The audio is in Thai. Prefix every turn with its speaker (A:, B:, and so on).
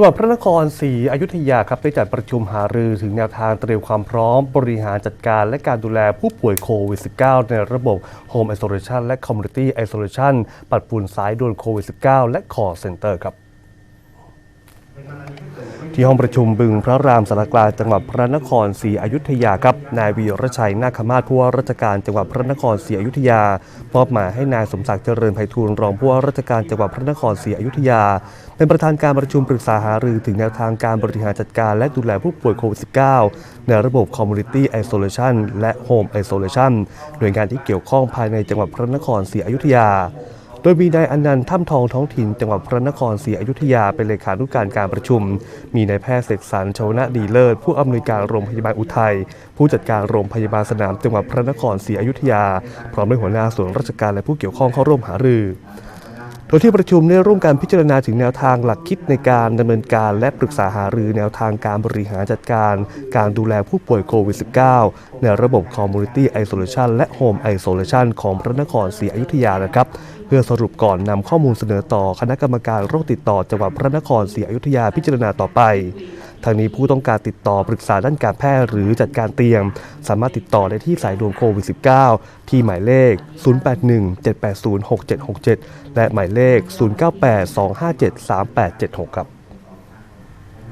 A: จังหวัดพระนครศรีอยุธยาครับได้จัดประชุมหารือถึงแนวทางเตรียมความพร้อม บริหารจัดการและการดูแลผู้ป่วยโควิด -19 ในระบบ Home Isolation และ Community Isolation ปัดปุ่นสายด่วนโควิด -19 และ Call Center ครับ ที่ห้องประชุมบึงพระรามสารกลางจังหวัดพระนครศรีอยุธยาครับนายวีรชัยนาคมาศผู้ว่าราชการจังหวัดพระนครศรีอยุธยามอบหมายให้นายสมศักดิ์เจริญไพฑูรย์รองผู้ว่าราชการจังหวัดพระนครศรีอยุธยา เป็นประธานการประชุมปรึกษาหารือถึงแนวทางการบริหารจัดการและดูแลผู้ป่วยโควิด -19 ในระบบ Community Isolation และ Home Isolation หน่วยงานที่เกี่ยวข้องภายในจังหวัดพระนครศรีอยุธยา โดยมีนายอนันต์ถ้ำทองท้องถิ่นจังหวัดพระนครศรีอยุธยาเป็นเลขานุการการประชุม มีนายแพทย์เสกสรรชวนะดีเลิศผู้อำนวยการโรงพยาบาลอุทัยผู้จัดการโรงพยาบาลสนามจังหวัดพระนครศรีอยุธยา พร้อมด้วยหัวหน้าส่วนราชการและผู้เกี่ยวข้องเข้าร่วมหารือ โดยที่ประชุมได้ร่วมการพิจารณาถึงแนวทางหลักคิดในการดำเนินการและปรึกษาหารือแนวทางการบริหารจัดการ การดูแลผู้ป่วยโควิด -19 ในระบบ Community Isolation และ Home Isolation ของพระนครศรีอยุธยานะครับ เพื่อสรุปก่อนนำข้อมูลเสนอต่อคณะกรรมการโรคติดต่อจังหวัดพระนครศรีอยุธยาพิจารณาต่อไป ทางนี้ผู้ต้องการติดต่อปรึกษาด้านการแพทย์หรือจัดการเตียง สามารถติดต่อได้ที่สายด่วนโควิด -19 ที่หมายเลข 081-780-6767 และหมายเลข 098-257-3876 ครับ